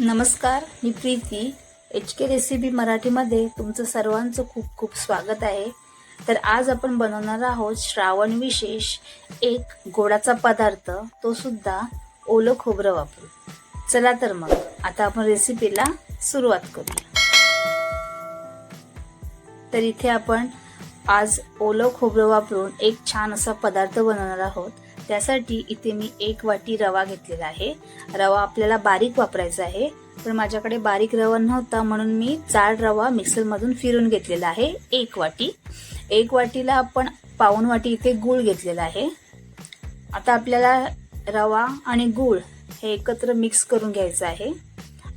नमस्कार मी Preeti. H K recipe मराठीमध्ये तुमचं सर्वांचं खूप खूप स्वागत आहे. तर आज आपण बनवणार आहोत श्रावण विशेष एक गोडाचा पदार्थ तो सुद्धा ओलं खोबरं वापरू चला तर मग आता आपण रेसिपीला सुरुवात करूया. तर इथे आपण आज ओलं खोबरं वापरून एक छान असा पदार्थ बनवणार आहोत. त्यासाठी इथे मी एक वाटी रवा घेतलेला आहे. रवा आपल्याला बारीक वापरायचा आहे. पण माझ्याकडे बारीक रवा नव्हता म्हणून मी जाड रवा मिक्सरमधून फिरून घेतलेला आहे. एक वाटी. एक वाटीला आपण पाऊन वाटी इथे गूळ घेतलेला आहे. आता आपल्याला रवा आणि गूळ हे एकत्र मिक्स करून घ्यायचं आहे.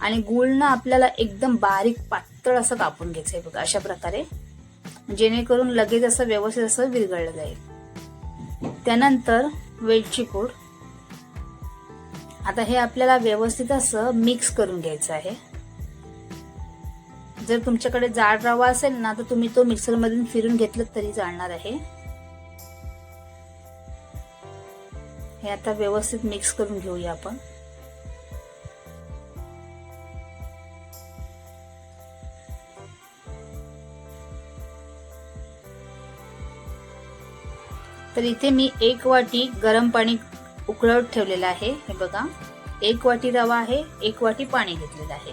आणि गूळनं आपल्याला एकदम बारीक पातळ असं कापून घ्यायचं आहे बघा अशा प्रकारे. जेणेकरून लगेच असं व्यवस्थित असं विरघळलं जाईल. त्यानंतर वेलची पूड. आता हे आपल्याला व्यवस्थित असं मिक्स करून घ्यायचं आहे. जर तुमच्याकडे जाड रवा असेल ना तर तुम्ही तो मिक्सरमधून फिरून घेतलं तरी चालणार आहे. हे आता व्यवस्थित मिक्स करून घेऊया आपण. तर इथे मी एक वाटी गरम पाणी उकळत ठेवलेलं आहे. हे बघा. एक वाटी रवा आहे एक वाटी पाणी घेतलेलं आहे.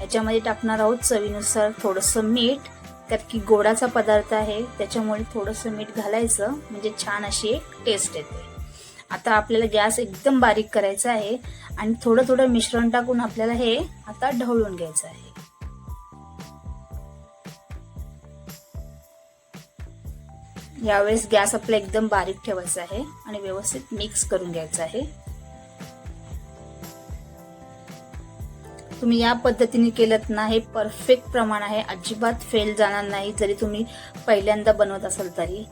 याच्यामध्ये टाकणार आहोत चवीनुसार थोडंसं मीठ त्यात की गोडाचा पदार्थ आहे. त्याच्यामुळे थोडंसं मीठ घालायचं म्हणजे छान अशी एक टेस्ट येते. आता आपल्याला गॅस एकदम बारीक करायचा आहे आणि थोडं थोडं मिश्रण टाकून आपल्याला हे आता ढवळून घ्यायचं आहे. यावेळेस गॅस आपला एकदम बारीक ठेवायचा आहे आणि व्यवस्थित मिक्स करून घ्यायचा आहे. तुम्ही या पद्धतीने केलं ना हे परफेक्ट प्रमाण आहे. अजिबात फेल जाणार नाही जरी तुम्ही पहिल्यांदा बनवत असाल तरी.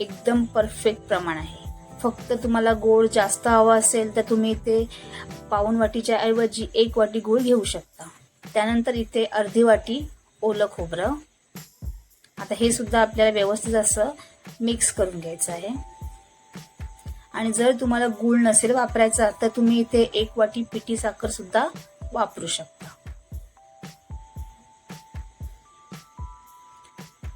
एकदम परफेक्ट प्रमाण आहे. फक्त तुम्हाला गोड जास्त हवा असेल तर तुम्ही इथे पाऊन वाटीच्या ऐवजी एक वाटी गूळ घेऊ शकता. त्यानंतर इथे अर्धी वाटी ओलं खोबरं. आता हे सुद्धा आपल्याला व्यवस्थित असं मिक्स करून घ्यायचं आहे. आणि जर तुम्हाला गूळ नसेल वापरायचा तर तुम्ही इथे एक वाटी पिठी साखर सुद्धा वापरू शकता.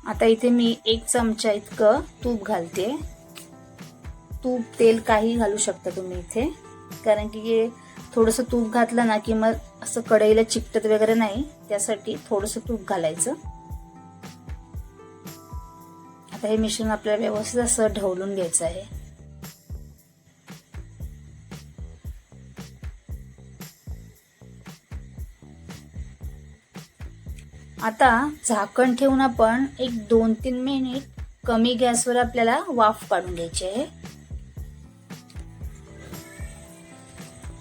आता इथे मी एक चमचा इतकं तूप घालते. तूप तेल काही घालू शकता तुम्ही इथे. कारण की थोडंसं तूप घातलं ना की मग असं कढईला चिकटत वगैरे नाही त्यासाठी थोडंसं तूप घालायचं. आता हे मिश्रण आपल्याला व्यवस्थित असं ढवलून घ्यायचं आहे. आता झाकण ठेवून आपण एक दोन तीन मिनिट कमी गॅसवर आपल्याला वाफ काढून घ्यायची आहे.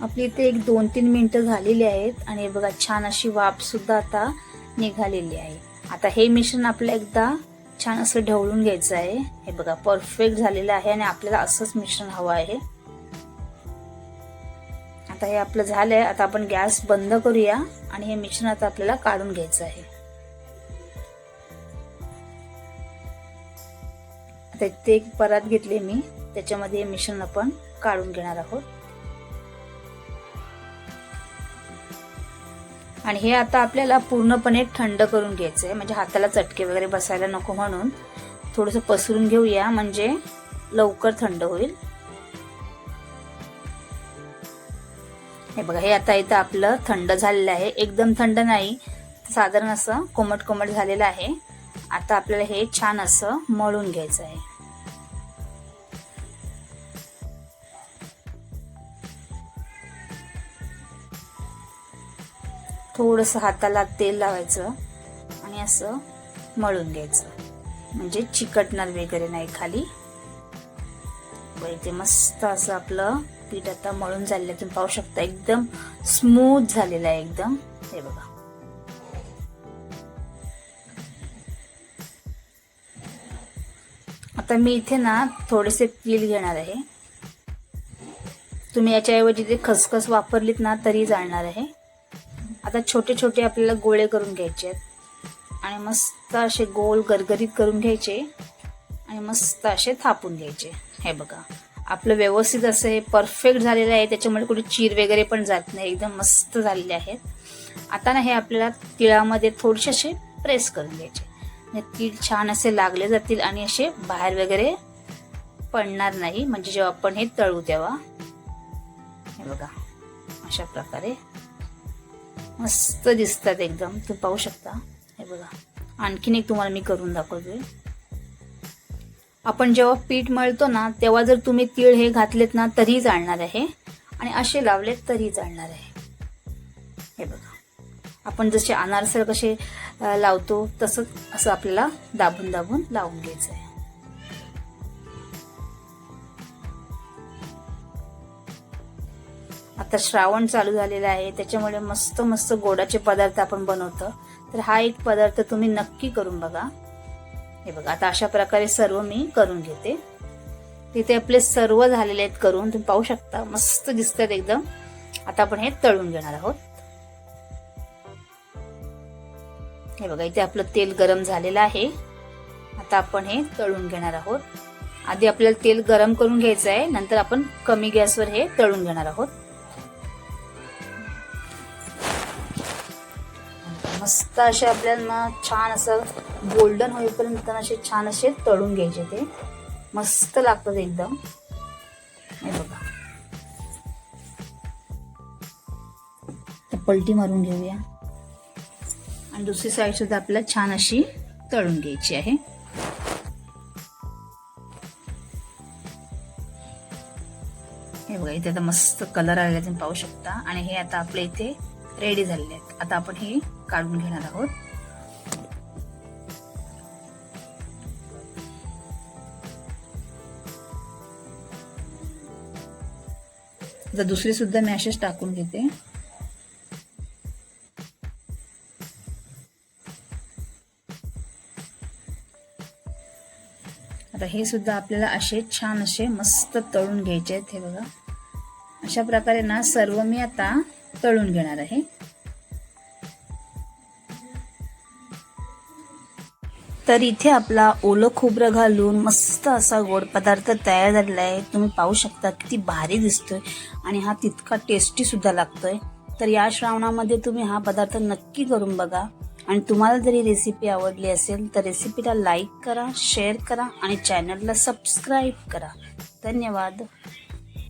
आपली इथे एक दोन तीन मिनिटं झालेली आहेत आणि बघा छान अशी वाफ सुद्धा आता निघालेली आहे. आता हे मिश्रण आपलं एकदा छान असं ढवळून घ्यायचं आहे. हे बघा परफेक्ट झालेलं आहे आणि आपल्याला असंच मिश्रण हवं आहे. आता हे आपलं झालंय. आता आपण गॅस बंद करूया आणि हे मिश्रण आता आपल्याला काढून घ्यायचं आहे. आता ते एक परात घेतले मी. त्याच्यामध्ये हे मिश्रण आपण काढून घेणार आहोत. आणि हे आता आपल्याला पूर्णपणे थंड करून घ्यायचं आहे म्हणजे हाताला चटके वगैरे बसायला नको म्हणून. थोडंसं पसरून घेऊया म्हणजे लवकर थंड होईल. हे बघा हे आता इथं आपलं थंड झालेलं आहे. एकदम थंड नाही साधारण असं कोमट कोमट झालेलं आहे. आता आपल्याला हे छान असं मळून घ्यायचं आहे. थोडस हाताला तेल लावायचं आणि असं मळून घ्यायचं. म्हणजे चिकटणार वगैरे नाही खाली. इथे मस्त असं आपलं पीठ आता मळून झालेलं तुम्ही पाहू शकता एकदम स्मूथ झालेलं आहे एकदम. हे बघा. आता मी इथे ना थोडेसे तीळ घेणार आहे. तुम्ही याच्याऐवजी ते खसखस वापरलीत ना तरी जाणार आहे. आता छोटे छोटे आपल्याला गोळे करून घ्यायचे आहेत. आणि मस्त असे गोल गरगरीत करून घ्यायचे. आणि मस्त असे थापून घ्यायचे. हे बघा. आपलं व्यवस्थित असं हे परफेक्ट झालेलं आहे. त्याच्यामुळे कुठे चीर वगैरे पण जात नाही. एकदम मस्त झालेले आहेत. आता ना हे आपल्याला तिळामध्ये थोडेसे असे प्रेस करून घ्यायचे. तीळ छान असे लागले जातील आणि असे बाहेर वगैरे पडणार नाही. म्हणजे जेव्हा आपण हे तळू तेव्हा. हे बघा. अशा प्रकारे. मस्त दिसतात एकदम. तुम्ही पाहू शकता. हे बघा. आणखीन एक तुम्हाला मी करून दाखवते. आपण जेव्हा पीठ मळतो ना तेव्हा जर तुम्ही तीळ हे घातलेत ना तरी जाळणार आहे. आणि असे लावलेत तरी जाळणार आहे. हे बघा. आपण जसे अनारसर कसे लावतो तसंच असं आपल्याला दाबून दाबून लावून घ्यायचं आहे. आता श्रावण चालू झालेला आहे त्याच्यामुळे मस्त मस्त गोडाचे पदार्थ आपण बनवतो. तर हा एक पदार्थ तुम्ही नक्की करून बघा. हे बघा आता अशा प्रकारे सर्व मी करून घेते. तिथे आपले सर्व झालेले आहेत करून तुम्ही पाहू शकता मस्त दिसतात एकदम. आता आपण हे तळून घेणार आहोत. हे बघा इथे आपलं तेल गरम झालेलं आहे. आता आपण हे तळून घेणार आहोत. आधी आपल्याला तेल गरम करून घ्यायचं आहे नंतर आपण कमी गॅसवर हे तळून घेणार आहोत. मस्त असे आपल्याला ना छान असं गोल्डन होईपर्यंत असे छान असे तळून घ्यायचे ते. मस्त लागतात एकदम. हे बघा. पलटी मारून घेऊया. आणि दुसरी साईड सुद्धा आपल्याला छान अशी तळून घ्यायची आहे. हे बघा इथे आता मस्त कलर आलेला तुम्ही पाहू शकता. आणि हे आता आपल्या इथे रेडी झालेले आहेत. आता आपण हे काढून घेणार आहोत. आता दुसरी सुद्धा मी असेच टाकून घेते. आता हे सुद्धा आपल्याला असे छान असे मस्त तळून घ्यायचे आहेत हे बघा. अशा प्रकारे ना सर्व मी आता तळून घेणार आहे. तर इथे आपला ओलं खोबरं घालून मस्त असा गोड पदार्थ तयार झालेला आहे. तुम्ही पाहू शकता किती भारी दिसतोय आणि हा तितका टेस्टी सुद्धा लागतोय. तर या श्रावणामध्ये तुम्ही हा पदार्थ नक्की करून बघा. आणि तुम्हाला जरी रेसिपी आवडली असेल तर रेसिपीला लाईक करा शेअर करा आणि चॅनलला सबस्क्राईब करा. धन्यवाद.